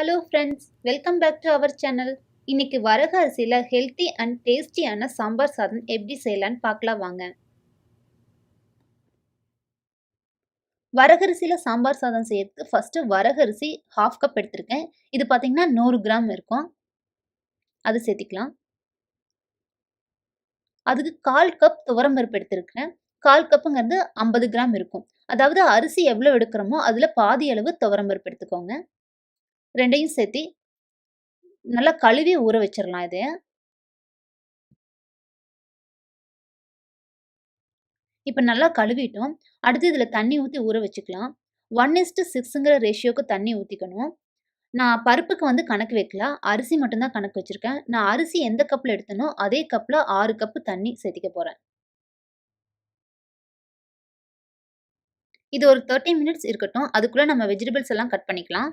Hello friends welcome back to our channel இன்னைக்கு வரகரிசியில் healthy and டேஸ்டியான சாம்பார் சாதம் எப்படி செய்யலான்னு பார்க்கலாம் வாங்க. வரகரிசியில் சாம்பார் சாதம் செய்யறதுக்கு ஃபஸ்ட்டு வரகரிசி ஹாஃப் கப் எடுத்திருக்கேன். இது பார்த்தீங்கன்னா நூறு கிராம் இருக்கும். அது சேர்த்திக்கலாம். அதுக்கு கால் கப் துவரம்பருப்பு எடுத்திருக்கிறேன் கால் கப்புங்கிறது ஐம்பது கிராம் இருக்கும். அதாவது அரிசி எவ்வளோ எடுக்கிறோமோ அதில் பாதி அளவு துவரம்பருப்பு எடுத்துக்கோங்க. ரெண்டையும் சேர்த்து நல்லா கழுவி ஊற வச்சிடலாம் இது இப்போ நல்லா கழுவிட்டோம். அடுத்து இதில் தண்ணி ஊற்றி ஊற வச்சுக்கலாம். ஒன் இஸ்டு சிக்ஸுங்கிற ரேஷியோக்கு தண்ணி ஊற்றிக்கணும் நான் பருப்புக்கு வந்து கணக்கு வைக்கல. அரிசி மட்டும்தான் கணக்கு வச்சுருக்கேன். நான் அரிசி எந்த கப்பில் எடுத்தனோ அதே கப்பில் ஆறு கப்பு தண்ணி சேர்த்திக்க போகிறேன் இது ஒரு தேர்ட்டி மினிட்ஸ் இருக்கட்டும். அதுக்குள்ளே நம்ம வெஜிடபிள்ஸ் எல்லாம் கட் பண்ணிக்கலாம்.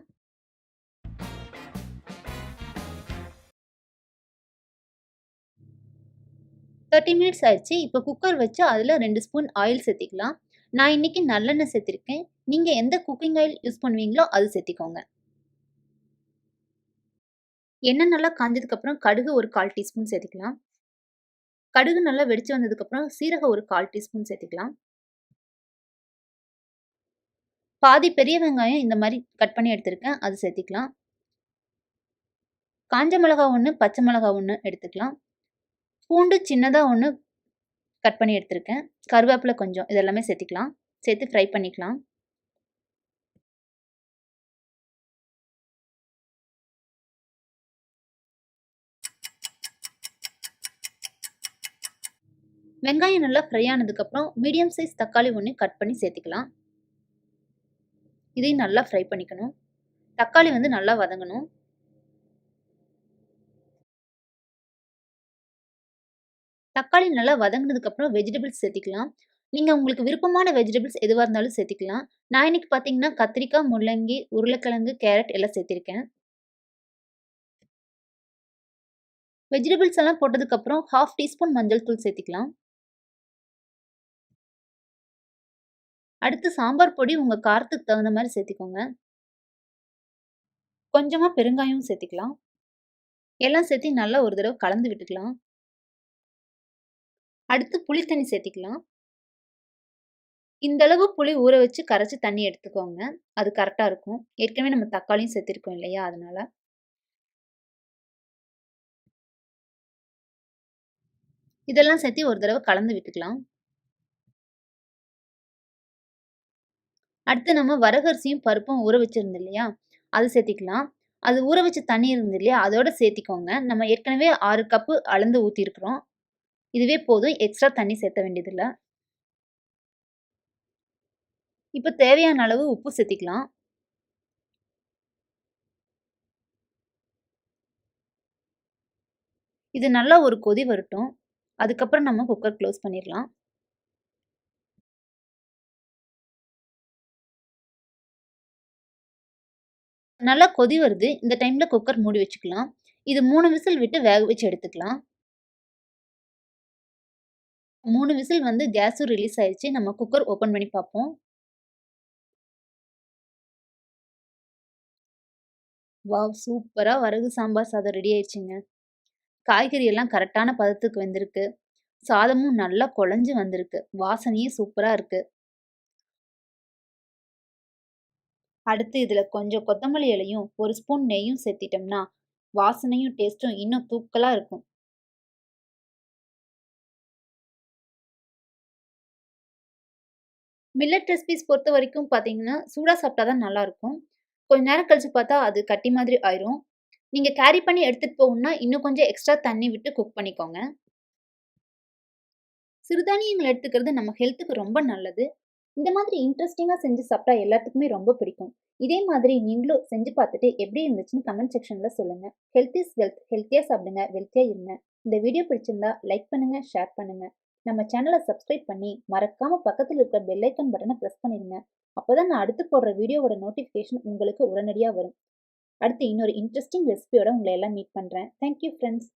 தேர்ட்டி மினிட்ஸ் ஆயிடுச்சு. இப்போ குக்கர் வச்சு அதில் ரெண்டு ஸ்பூன் ஆயில் சேர்த்திக்கலாம். நான் இன்னைக்கு நல்லெண்ணெய் சேர்த்திருக்கேன். நீங்கள் எந்த குக்கிங் ஆயில் யூஸ் பண்ணுவீங்களோ அது சேர்த்திக்கோங்க. எண்ணெய் நல்லா காஞ்சதுக்கப்புறம் கடுகு ஒரு கால் டீஸ்பூன் சேர்த்திக்கலாம். கடுகு நல்லா வெடிச்சு வந்ததுக்கப்புறம் சீரகம் ஒரு கால் டீஸ்பூன் சேர்த்துக்கலாம். பாதி பெரிய வெங்காயம் இந்த மாதிரி கட் பண்ணி எடுத்திருக்கேன். அது சேர்த்திக்கலாம். காஞ்ச மிளகா ஒன்று பச்சை மிளகா ஒன்று எடுத்துக்கலாம். பூண்டு சின்னதாக ஒன்று கட் பண்ணி எடுத்திருக்கேன். கருவேப்பிலை கொஞ்சம் இதெல்லாமே சேர்த்திக்கலாம். சேர்த்து ஃப்ரை பண்ணிக்கலாம். வெங்காயம் நல்லா ஃப்ரை ஆனதுக்கப்புறம் மீடியம் சைஸ் தக்காளி ஒன்று கட் பண்ணி சேர்த்திக்கலாம். இதையும் நல்லா ஃப்ரை பண்ணிக்கணும். தக்காளி வந்து நல்லா வதங்கணும். தக்காளி நல்லா வதங்கினதுக்கப்புறம் வெஜிடபிள்ஸ் சேர்த்திக்கலாம். நீங்கள் உங்களுக்கு விருப்பமான வெஜிடபிள்ஸ் எதுவாக இருந்தாலும் சேர்த்திக்கலாம். நான் இன்னைக்கு பார்த்தீங்கன்னா கத்திரிக்காய் முள்ளங்கி உருளைக்கிழங்கு கேரட் எல்லாம் சேர்த்திருக்கேன். வெஜிடபிள்ஸ் எல்லாம் போட்டதுக்கப்புறம் ஹாஃப் டீஸ்பூன் மஞ்சள் தூள் சேர்த்திக்கலாம். அடுத்து சாம்பார் பொடி உங்கள் காரத்துக்கு தகுந்த மாதிரி சேர்த்திக்கோங்க. கொஞ்சமாக பெருங்காயம் சேர்த்திக்கலாம். எல்லாம் சேர்த்து நல்லா ஒரு தடவை கலந்து விட்டுக்கலாம். அடுத்து புளி தண்ணி சேர்த்திக்கலாம் இந்த அளவு புளி ஊற வச்சு கரைச்சி தண்ணி எடுத்துக்கோங்க. அது கரெக்டாக இருக்கும். ஏற்கனவே நம்ம தக்காளியும் சேர்த்திருக்கோம் இல்லையா? அதனால. இதெல்லாம் சேர்த்து ஒரு தடவை கலந்து விட்டுக்கலாம். அடுத்து நம்ம வரகரிசியும் பருப்பும் ஊற வச்சிருந்தோம் இல்லையா? அது சேர்த்திக்கலாம் அது ஊற வச்ச தண்ணி இருந்து இல்லையா? அதோட சேர்த்திக்கோங்க நம்ம ஏற்கனவே ஆறு கப்பு அளந்து ஊற்றிருக்கிறோம் இதுவே போதும். எக்ஸ்ட்ரா தண்ணி சேர்த்த வேண்டியதில்லை. இப்போ தேவையான அளவு உப்பு சேர்த்திக்கலாம். இது நல்லா ஒரு கொதி வரட்டும். அதுக்கப்புறம் நம்ம குக்கர் க்ளோஸ் பண்ணிடலாம். நல்லா கொதி வருது. இந்த டைமில் குக்கர் மூடி வச்சுக்கலாம். இது மூணு விசில் விட்டு வேக வச்சு எடுத்துக்கலாம். மூணு விசில் வந்து கேஸும் ரிலீஸ் ஆயிடுச்சு நம்ம குக்கர் ஓப்பன் பண்ணி பார்ப்போம். வாவ்! சூப்பராக வரகு சாம்பார் சாதம் ரெடி ஆயிடுச்சுங்க காய்கறி எல்லாம் கரெக்டான பதத்துக்கு வந்திருக்கு. சாதமும் நல்லா குழஞ்சு வந்திருக்கு. வாசனையும் சூப்பராக இருக்கு. அடுத்து இதில் கொஞ்சம் கொத்தமல்லி இலையும் ஒரு ஸ்பூன் நெய்யும் சேர்த்திட்டோம்னா வாசனையும் டேஸ்ட்டும் இன்னும் தூக்கலாக இருக்கும். மில்லட் ரெசிபிஸ் பொறுத்த வரைக்கும் பார்த்தீங்கன்னா சூடாக சாப்பிட்டா தான் நல்லாயிருக்கும் கொஞ்ச நேரம் கழித்து பார்த்தா அது கட்டி மாதிரி ஆயிரும். நீங்கள் கேரி பண்ணி எடுத்துகிட்டு போகணும்னா இன்னும் கொஞ்சம் எக்ஸ்ட்ரா தண்ணி விட்டு குக் பண்ணிக்கோங்க. சிறுதானியங்கள் எடுத்துக்கிறது நம்ம ஹெல்த்துக்கு ரொம்ப நல்லது. இந்த மாதிரி இன்ட்ரெஸ்டிங்காக செஞ்சு சாப்பிட்டா எல்லாத்துக்குமே ரொம்ப பிடிக்கும். இதே மாதிரி நீங்களும் செஞ்சு பார்த்துட்டு எப்படி இருந்துச்சுன்னு கமெண்ட் செக்ஷனில் சொல்லுங்கள் ஹெல்த் இஸ் வெல்த் ஹெல்த்தியாக சாப்பிடுங்க. வெல்த்தியாக இருங்க. இந்த வீடியோ பிடிச்சிருந்தா லைக் பண்ணுங்கள் ஷேர் பண்ணுங்கள் நம்ம சேனலை சப்ஸ்கிரைப் பண்ணி மறக்காம பக்கத்தில் இருக்கிற பெல்லைக்கன் பட்டனை ப்ரெஸ் பண்ணிடுங்க அப்போதான் நான் அடுத்து போடுற வீடியோவோட நோட்டிஃபிகேஷன் உங்களுக்கு உடனடியாக வரும். அடுத்து இன்னொரு இன்ட்ரெஸ்டிங் ரெசிபியோட உங்களை எல்லாம் மீட் பண்ணுறேன் தேங்க்யூ ஃப்ரெண்ட்ஸ்